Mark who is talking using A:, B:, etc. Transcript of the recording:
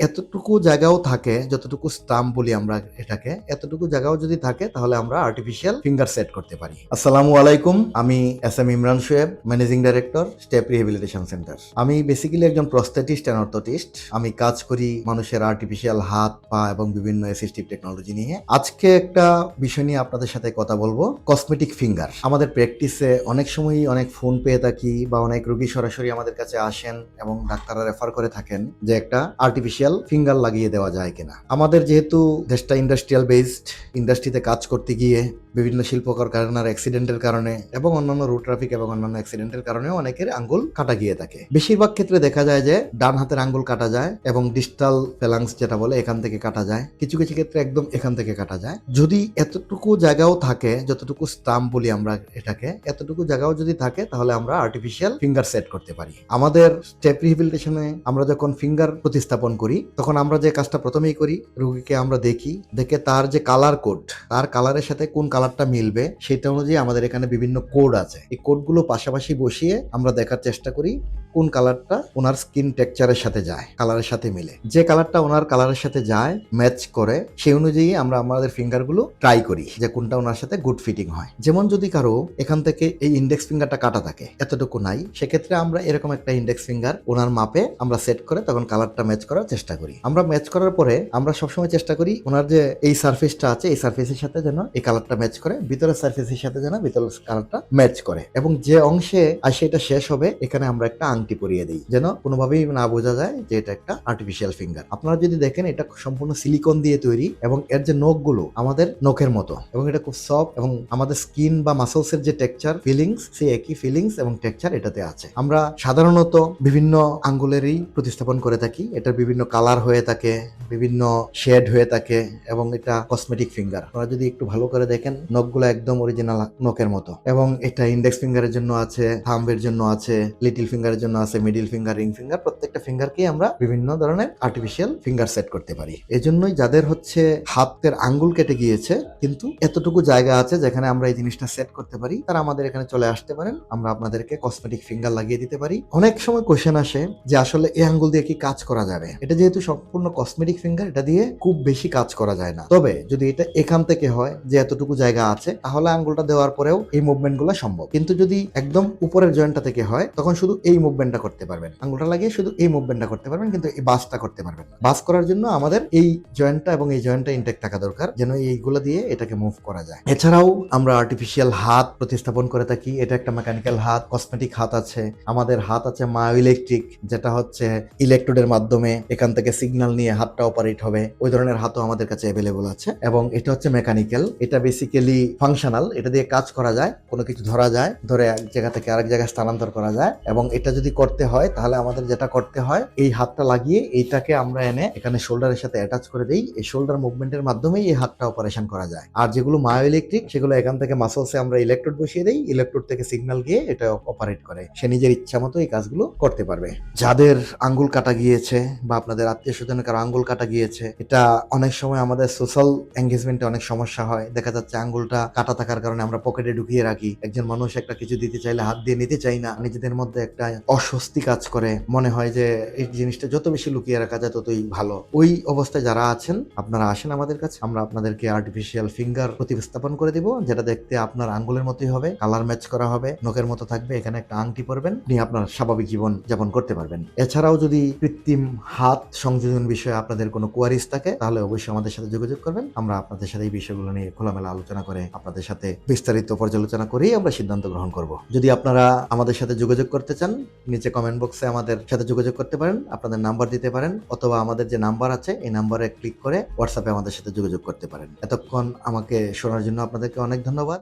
A: এতটুকু জায়গাও থাকে, যতটুকু স্টাম্প বলি আমরা এটাকে, এতটুকু জায়গাও যদি থাকে, তাহলে আমরা আর্টিফিশিয়াল ফিঙ্গার সেট করতে পারি। আসসালামু আলাইকুম, আমি S M Imran Shoaib managing director step rehabilitation centre আমি বেসিক্যালি একজন প্রস্থেটিস্ট অ্যান্ড অর্থোটিস্ট আমি কাজ করি মানুষের আর্টিফিশিয়াল হাত, পা এবং বিভিন্ন অ্যাসিস্টিভ টেকনোলজি নিয়ে। আজকে একটা বিষয় নিয়ে আপনাদের সাথে কথা বলব কসমেটিক ফিঙ্গার আমাদের প্র্যাকটিসে অনেক সময়ই অনেক ফোন পেয়ে থাকি বা অনেক রুগী সরাসরি আমাদের কাছে আসেন এবং ডাক্তাররা রেফার করে থাকেন যে একটা আর্টিফিশিয়াল ফিঙ্গার লাগিয়ে দেওয়া যায় কিনা। আমাদের যেহেতু দেশটা ইন্ডাস্ট্রিয়াল বেসড ইন্ডাস্ট্রিতে কাজ করতে গিয়ে বিভিন্ন শিল্প কারখানার অ্যাক্সিডেন্টের কারণে এবং অন্যান্য রোড ট্রাফিক এবং অন্যান্য অ্যাক্সিডেন্টের কারণে অনেকের আঙ্গুল কাটা গিয়ে থাকে। বেশিরভাগ ক্ষেত্রে দেখা যায় যে ডান হাতের আঙ্গুল কাটা যায় এবং ডিস্টাল ফেলাংস যেটা বলে এখান থেকে কাটা যায়। কিছু কিছু ক্ষেত্রে একদম এখান থেকে কাটা যায়। যদি এতটুকু জায়গাও থাকে, যতটুকু স্টাম্প বলি আমরা এটাকে, এতটুকু জায়গাও যদি থাকে, তাহলে আমরা আর্টিফিশিয়াল ফিঙ্গার সেট করতে পারি। আমাদের স্টেপ রিহেবিলিটেশনে আমরা যখন ফিঙ্গার প্রতিস্থাপন করি তখন আমরা যে কাজটা প্রথমেই করি, রোগীকে আমরা দেখি, দেখে তার যে কালার কোড তার কালারের সাথে কোন কালারটা মিলবে, সেটা অনুযায়ী আমাদের এখানে বিভিন্ন কোড আছে। এই কোডগুলো পাশাপাশি বসিয়ে আমরা দেখার চেষ্টা করি, কোন কালারটা ওনার স্কিন টেক্সচারের সাথে যায় কালারের সাথে মিলে। যে কালারটা ওনার কালারের সাথে যায় ম্যাচ করে, সেই অনুযায়ী আমরা আমাদের ফিঙ্গারগুলো ট্রাই করি যে কোনটা ওনার সাথে গুড ফিটিং হয়। যেমন যদি কারও এখান থেকে এই ইন্ডেক্স ফিঙ্গারটা কাটা থাকে, এতটুকু নাই, সেক্ষেত্রে আমরা এরকম একটা ইন্ডেক্স ফিঙ্গার ওনার মাপে আমরা সেট করে তখন কালারটা ম্যাচ করার চেষ্টা করি। আমরা ম্যাচ করার পরে আমরা সবসময় চেষ্টা করি ওনার যে এই সারফেসটা আছে, এই সারফেসের সাথে যেন এই কালারটা ম্যাচ করে, ভিতরের সারফেসের সাথে যেন ভিতরের কালারটা ম্যাচ করে। এবং যে অংশে আসে এটা শেষ হবে, এখানে আমরা একটা আংটি পরিয়ে দিই। যেন কোনোভাবেই না বোঝা যায় যে এটা একটা আর্টিফিশিয়াল ফিঙ্গার আপনারা যদি দেখেন, এটা সম্পূর্ণ সিলিকন দিয়ে তৈরি এবং এর যে নখগুলো আমাদের নখের মতো। এবং এটা খুব সফট এবং আমাদের স্কিন বা মাসলস এর যে টেক্সচার ফিলিংস সেই একই ফিলিংস এবং টেক্সচার এটাতে আছে। আমরা সাধারণত বিভিন্ন আঙ্গুলেরই প্রতিস্থাপন করে থাকি। এটার বিভিন্ন কালার হয়ে থাকে, বিভিন্ন শেড হয়ে থাকে এবং এটা কসমেটিক ফিঙ্গার আপনারা যদি একটু ভালো করে দেখেন, নখগুলো একদম অরিজিনাল নখের মতো। এবং এটা ইন্ডেক্স ফিঙ্গারের জন্য আছে থাম্বের জন্য আছে লিটিল ফিঙ্গারের জন্য আছে মিডিল ফিঙ্গার রিং ফিঙ্গার প্রত্যেকটা ফিঙ্গারকে আমরা বিভিন্ন ধরনের আর্টিফিশিয়াল ফিঙ্গার সেট করতে পারি। এজন্যই যাদের হচ্ছে হাতের আঙ্গুল কেটে গিয়েছে, কিন্তু এতটুকু জায়গা আছে যেখানে আমরা এই জিনিসটা সেট করতে পারি, তারা আমাদের এখানে চলে আসতে পারেন, আমরা আপনাদেরকে কসমেটিক ফিঙ্গার লাগিয়ে দিতে পারি। অনেক সময় কোশ্চেন আসে যে আসলে এই আঙ্গুল দিয়ে কি কাজ করা যাবে? এটা যেহেতু সম্পূর্ণ কসমেটিক ফিঙ্গার এটা দিয়ে খুব বেশি কাজ করা যায় না। তবে যদি এটা এখান থেকে হয় যে এতটুকু জায়গা আছে, তাহলে আঙ্গুলটা দেওয়ার পরেও এই মুভমেন্টগুলো সম্ভব। কিন্তু যদি একদম উপরের জয়েন্টটা থেকে হয়, তখন শুধু এই মুভমেন্টটা করতে পারবেন। আঙ্গুলটা লাগিয়ে শুধু এই মুভমেন্টটা করতে পারবেন, কিন্তু এই বাসটা করতে পারবেন বাস করার জন্য আমাদের এই জয়েন্টটা এবং এই জয়েন্টটা ইনটেক থাকা দরকার, যেন এইগুলো দিয়ে এটাকে মুভ করা যায়। এছাড়াও আমরা আর্টিফিশিয়াল হাত প্রতিস্থাপন করে থাকি। এটা একটা মেকানিক্যাল হাত কসমেটিক হাত আছে। আমাদের হাত আছে মায়ো ইলেকট্রিক যেটা হচ্ছে ইলেকট্রোডের মাধ্যমে এখান থেকে সিগন্যাল নিয়ে হাতটা অপারেট হবে, ওই ধরনের হাতও আমাদের কাছে অ্যাভেলেবল আছে। এবং এটা হচ্ছে মেকানিক্যাল এটা বেসিক্যালি ফাংশনাল এটা দিয়ে কাজ করা যায়, কোনো কিছু ধরা যায়, ধরে এক জায়গা থেকে আরেক জায়গায় স্থানান্তর করা যায়। এবং এটা যদি করতে হয়, তাহলে আমাদের যেটা করতে হয়, এই হাতটা লাগিয়ে এইটাকে আমরা এনে এখানে শোল্ডারের সাথে অ্যাটাচ করে দিই। এই শোল্ডার মুভমেন্টের মাধ্যমেই এই হাতটা অপারেশন করা যায়। আর যেগুলো মায়ো ইলেকট্রিক সেগুলো এখান থেকে মাসলসে আমরা ইলেকট্রোড বসিয়ে দিই ইলেকট্রোড থেকে সিগন্যাল গিয়ে এটা অপারেট করে। সে নিজের ইচ্ছা মতো এই কাজগুলো করতে পারবে। যাদের আঙ্গুল কাটা গিয়েছে বা আপনাদের আত্মীয় স্বজনের কারও আঙ্গুল কাটা গিয়েছে, এটা অনেক সময় আমাদের সোশ্যাল এঙ্গেজমেন্টে অনেক সমস্যা হয়। দেখা যাচ্ছে আঙ্গুলটা কাটা থাকার কারণে আমরা পকেটে ঢুকিয়ে রাখি। একজন মানুষ একটা কিছু দিতে চাইলে হাত দিয়ে নিতে চাই না। নিজেদের মধ্যে একটা অস্বস্তি কাজ করে। মনে হয় যে এই জিনিসটা যত বেশি লুকিয়ে রাখা যায় ততই ভালো। ওই অবস্থায় যারা আছেন, আপনারা আসেন আমাদের কাছে। আমরা আপনাদেরকে আর্টিফিশিয়াল ফিঙ্গার প্রতিস্থাপন করে দিব, যেটা দেখতে আপনার আঙ্গুলের মতোই হবে কালার ম্যাচ করা হবে, নখের মতো থাকবে, এখানে একটা আংটি পরবেন, নিয়ে আপনার স্বাভাবিক জীবন যাপন করতে পারবেন। এছাড়াও যদি কৃত্রিম হাত সংযোজন বিষয়ে আপনাদের কোনো কোয়ারিজ থাকে, তাহলে অবশ্যই আমাদের সাথে যোগাযোগ করবেন। আমরা আপনাদের সাথে এই বিষয়গুলো নিয়ে খোলামেলা আলোচনা করে আপনাদের সাথে বিস্তারিত পর্যালোচনা করেই আমরা সিদ্ধান্ত গ্রহণ করব। যদি আপনারা আমাদের সাথে যোগাযোগ করতে চান, নিচে কমেন্ট বক্সে আমাদের সাথে যোগাযোগ করতে পারেন, আপনাদের নাম্বার দিতে পারেন, অথবা আমাদের যে নাম্বার আছে, এই নাম্বারে ক্লিক করে হোয়াটসঅ্যাপে আমাদের সাথে যোগাযোগ করতে পারেন। এতক্ষণ আমাকে শোনার জন্য আপনাদেরকে অনেক ধন্যবাদ।